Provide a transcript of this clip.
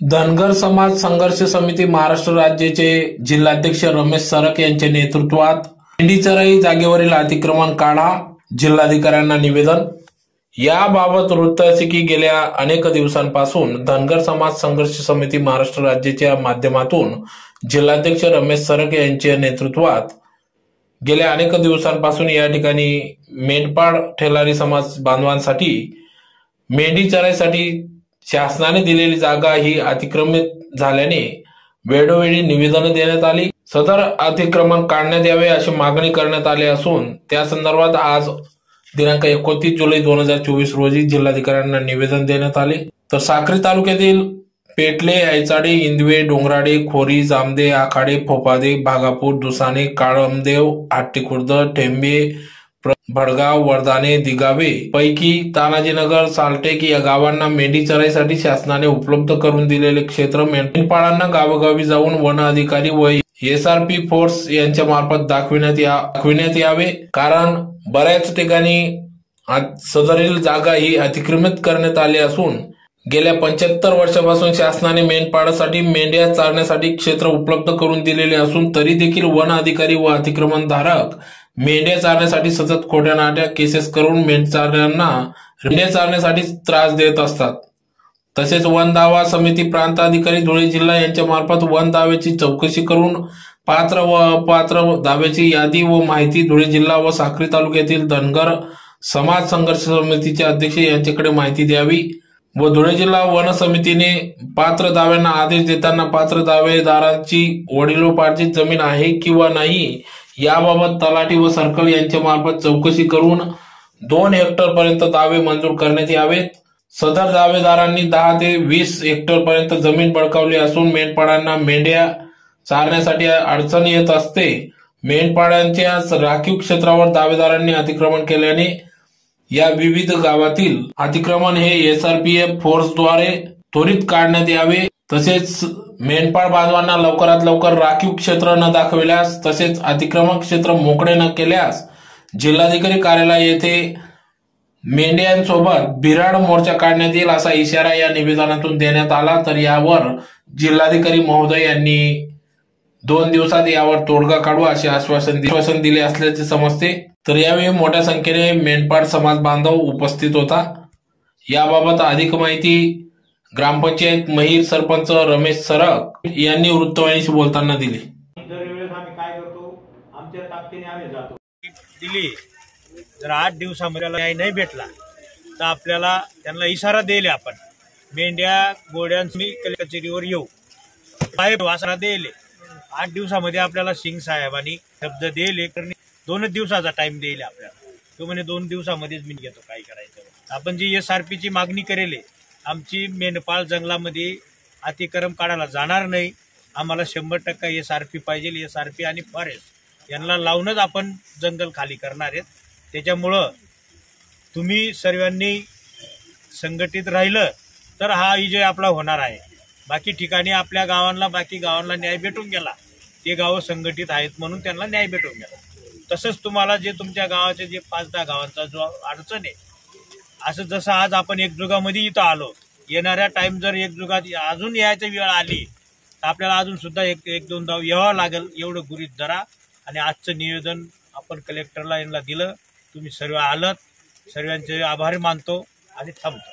धनगर समाज संघर्ष समिती महाराष्ट्र राज्याचे जिल्हाध्यक्ष रमेश सरक यांच्या नेतृत्वात मेंढीचराई जागेवरील अतिक्रमण काढा जिल्हाधिकाऱ्यांना निवेदन. याबाबत वृत्त असे की गेल्या अनेक दिवसांपासून धनगर समाज संघर्ष समिती महाराष्ट्र राज्याच्या माध्यमातून जिल्हाध्यक्ष रमेश सरक यांच्या नेतृत्वात गेल्या अनेक दिवसांपासून या ठिकाणी मेंढपाळ ठेलारी समाज बांधवांसाठी मेंढी चराईसाठी शासनाने दिलेली जागा ही अतिक्रमित झाल्याने वेळोवेळी निवेदन देण्यात आली. सदर अतिक्रमण काढण्यात यावे अशी मागणी करण्यात आली असून त्या संदर्भात आज दिनांक एकोणतीस जुलै दोन हजार चोवीस रोजी जिल्हाधिकाऱ्यांना निवेदन देण्यात आले. तर साक्री तालुक्यातील पेटले ऐचाडे इंदवे डोंगराडे खोरी जामदे आखाडे फोपादे भागापूर दुसाने काळमदेव हट्टीखुर्द ठेंबे भडगाव वर्धाने दिगावे पैकी तानाजीनगर सालटेक या गावांना मेंढी चराईसाठी शासनाने उपलब्ध करून दिलेले क्षेत्र मेंढपाळांना गावोगावी जाऊन वन अधिकारी व एसआरपी फोर्स यांच्या मार्फत दाखविण्यात या दाखविण्यात यावे. कारण बऱ्याच ठिकाणी सदरील जागा ही अतिक्रमित करण्यात आली असून गेल्या पंच्याहत्तर वर्षापासून शासनाने मेंढपाळासाठी मेंढ्या चारण्यासाठी क्षेत्र उपलब्ध करून दिलेले असून तरी देखील वन अधिकारी व अतिक्रमणधारक मेंढ्या चारण्यासाठी सतत खोट्या नाट्या केसेस करून मेंढचारण्यांना मेंढ्या चारण्यासाठी त्रास देत असतात. तसेच वन दावा समिती प्रांताधिकारी धुळे जिल्हा यांच्या मार्फत वन दाव्याची चौकशी करून पात्र व अपात्र दाव्याची यादी व माहिती धुळे जिल्हा व साक्री तालुक्यातील धनगर समाज संघर्ष समितीचे अध्यक्ष यांच्याकडे माहिती द्यावी. व धुळे जिल्हा वन समितीने पात्र दाव्यांना आदेश देताना पात्र दावेदारांची वडिलोपार्जित जमीन आहे किंवा नाही याबाबत तलाठी व सर्कल यांच्या मार्फत चौकशी करून दोन हेक्टर पर्यंत दावे मंजूर करण्यात यावेत. सदर दावेदारांनी दहा ते वीस हेक्टर पर्यंत जमीन बळकावली असून मेंढपाळांना मेंढ्या चारण्यासाठी अडचण येत असते. मेंढपाळांच्या राखीव क्षेत्रावर दावेदारांनी अतिक्रमण केल्याने या विविध गावातील अतिक्रमण हे एसआरपीएफ फोर्सद्वारे त्वरित काढण्यात यावे. तसेच मेंढपाळ बांधवांना लवकरात लवकर राखीव क्षेत्र न दाखविल्यास तसेच अतिक्रमण क्षेत्र मोकळे न केल्यास जिल्हाधिकारी कार्यालय येथे मेंढ्यांसोबत बिराड मोर्चा काढण्यात येईल असा इशारा या निवेदनातून देण्यात आला. तर यावर जिल्हाधिकारी महोदय यांनी दोन दिवसात यावर तोडगा काढू असे आश्वासन आश्वासन दिले असल्याचे समजते. तर यावेळी मोठ्या संख्येने मेंढपाळ समाज बांधव उपस्थित होता. याबाबत अधिक माहिती ग्रामपंचायत महिर सरपंच रमेश सरक यांनी वृत्तवाहिनीशी बोलताना दिली. दरवेळेस आम्ही काय करतो? आमच्या ताकदीने आम्ही जातो. दिली. जर आठ दिवसामध्ये न्याय नाही भेटला तर आपल्याला त्यांना इशारा दिले आपण. मेंढ्या गोड्या मी कचेरीवर येऊ. साहेब वासना दिले आठ दिवसामध्ये आपल्याला सिंग साहेबांनी शब्द देईल कारण दोनच दिवसाचा टाइम देईल आपल्याला. तो म्हणे दोन दिवसामध्येच मी घेतो काय करायचं? आपण जी एस आर पीची मागणी करेल आमची मेंढपाळ जंगलामध्ये अतिक्रम काढायला जाणार नाही. आम्हाला शंभर टक्का एस आर पी पाहिजे एस आर पी आणि फॉरेस्ट यांना लावूनच आपण जंगल खाली करणार आहेत. त्याच्यामुळं तुम्ही सर्वांनी संघटित राहिलं तर हा विजय आपला होणार आहे. बाकी ठिकाणी आपल्या गावांना बाकी गावांना न्याय भेटून गेला. ते गावं संघटित आहेत म्हणून त्यांना न्याय भेटून गेला. तसंच तुम्हाला जे तुमच्या गावाचे जे पाच दहा गावांचा जो अडचण आहे असं जसं आज आपण एकजुगामध्ये इथं आलो येणाऱ्या टाईम जर एकजुगात अजून यायची वेळ आली तर आपल्याला अजून सुद्धा एक एक दोन धाव यावं लागेल एवढं गुरीत धरा. आणि आजचं निवेदन आपण कलेक्टरला यांना दिलं. तुम्ही सर्व आलत. सर्वांचे आभार मानतो आणि थांबतो.